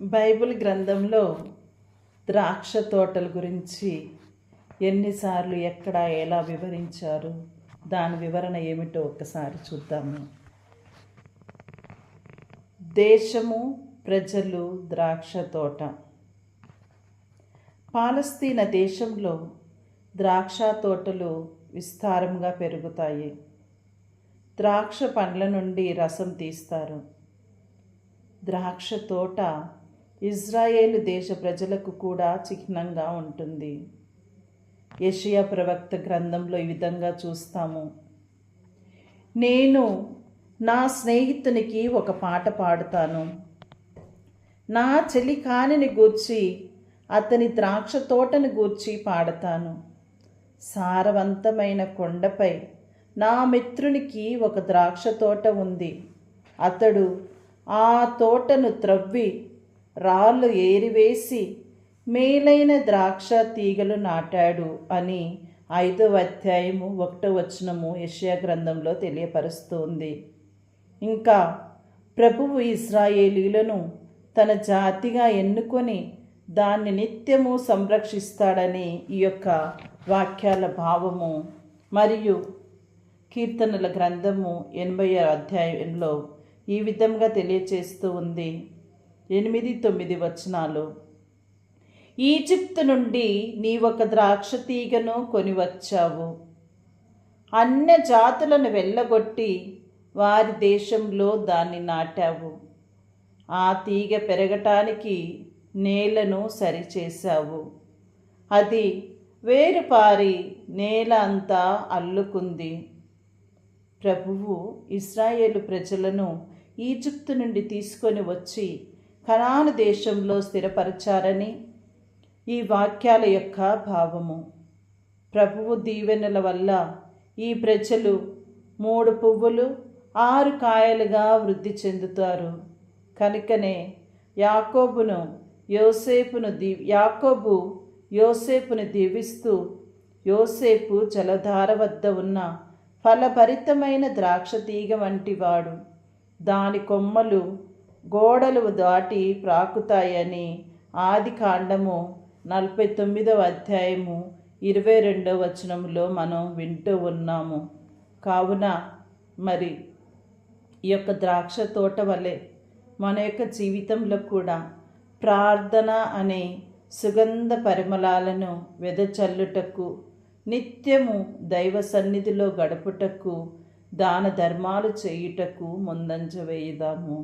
Bible గ్రంథంలో ద్రాక్ష తోటల గురించి ఎన్నిసార్లు ఎక్కడ ఎలా వివరించారు? దాని వివరణ ఏమిటో ఒకసారి చూద్దాము. దేశము ప్రజలు ద్రాక్ష తోట. పాలస్తీన దేశంలో ద్రాక్ష తోటలు విస్తారంగా పెరుగుతాయి. ద్రాక్ష పండ్ల నుండి రసం తీస్తారు. ద్రాక్ష తోట ఇజ్రాయేలు దేశ ప్రజలకు కూడా చిహ్నంగా ఉంటుంది. యషియా ప్రవక్త గ్రంథంలో ఈ విధంగా చూస్తాము. నేను నా స్నేహితునికి ఒక పాట పాడుతాను. నా చెలికానిని గూర్చి అతని ద్రాక్ష తోటను గూర్చి పాడతాను. సారవంతమైన కొండపై నా మిత్రునికి ఒక ద్రాక్ష తోట ఉంది. అతడు ఆ తోటను త్రవ్వి రాళ్ళు ఏరివేసి మేలైన ద్రాక్ష తీగలు నాటాడు అని ఐదవ అధ్యాయము ఒకటో వచనము యెషయా గ్రంథంలో తెలియపరుస్తుంది. ఇంకా ప్రభువు ఇస్రాయేలీలను తన జాతిగా ఎన్నుకొని దాన్ని నిత్యము సంరక్షిస్తాడని ఈ యొక్క వాక్యాల భావము మరియు కీర్తనల గ్రంథము ఎనభై అధ్యాయంలో ఈ విధంగా తెలియచేస్తూ ఉంది. ఎనిమిది తొమ్మిది వచనాలు. ఈజిప్తు నుండి నీ ఒక ద్రాక్ష తీగను కొని వచ్చావు అన్య జాతులను వెళ్ళగొట్టి వారి దేశంలో దాన్ని నాటావు. ఆ తీగ పెరగటానికి నేలను సరిచేశావు. అది వేరుపారి నేల అంతా అల్లుకుంది. ప్రభువు ఇస్రాయేలు ప్రజలను ఈజిప్తు నుండి తీసుకొని వచ్చి కనాను దేశంలో స్థిరపరచారని ఈ వాక్యాల యొక్క భావము. ప్రభువు దీవెనల వల్ల ఈ ప్రజలు మూడు పువ్వులు ఆరు కాయలుగా వృద్ధి చెందుతారు. కనుకనే యాకోబును యోసేపును దీ యాకోబు యోసేపును దీవిస్తూ యోసేపు జలధార వద్ద ఉన్న ఫలభరితమైన ద్రాక్ష తీగ వంటివాడు దాని కొమ్మలు గోడలు దాటి ప్రాకుతాయని ఆది కాండము నలభై తొమ్మిదవ అధ్యాయము ఇరవై రెండవ వచనంలో మనం వింటూ ఉన్నాము. కావున మరి ఈ యొక్క ద్రాక్ష తోట వలె మన యొక్క జీవితంలో కూడా ప్రార్థన అనే సుగంధ పరిమళాలను వెదచల్లుటకు నిత్యము దైవ సన్నిధిలో గడుపుటకు దాన ధర్మాలు చేయుటకు ముందంజ వేయుదాము.